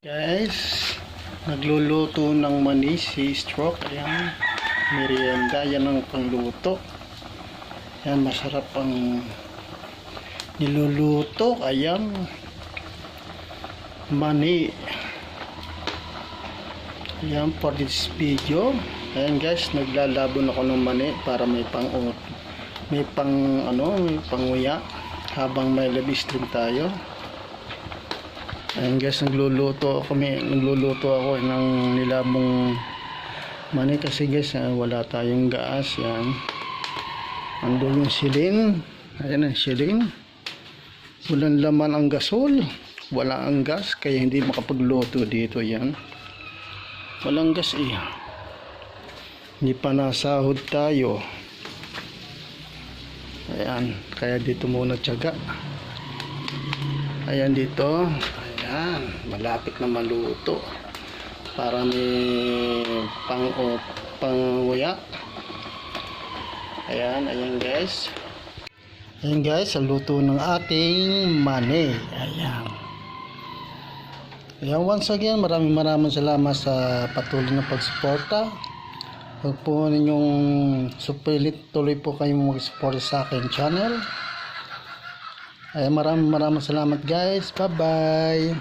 Guys, nagluluto ng mani si Stroke. Ayan, merienda. Yan ang pangluto. Ayan, masarap ang niluluto. Ayan, mani. Ayan, for this video. Ayan guys, naglalabon ako ng mani para may pang may pang ano, may panguya habang may live stream tayo ayan guys nagluluto kami nagluluto ako ng nilabong mani kasi guys ah, wala tayong gas yan. Ando yung silin ayan ang silin walang laman ang gasol. Wala ang gas kaya hindi makapagluto dito yan. Walang gas eh. Hindi pa nasahod tayo. Ayan kaya dito muna tiyaga. Ayan dito ayan malapit na maluto. Para may pang o panguya ayan ayan guys. Ayan guys ang luto ng ating mani. Ayan. Ayan once again maraming maraming salamat sa patuloy na pagsuporta. Huwag po ninyong supilit tuloy po kayong mag-support sa akin channel ayan maraming maraming salamat guys. Bye bye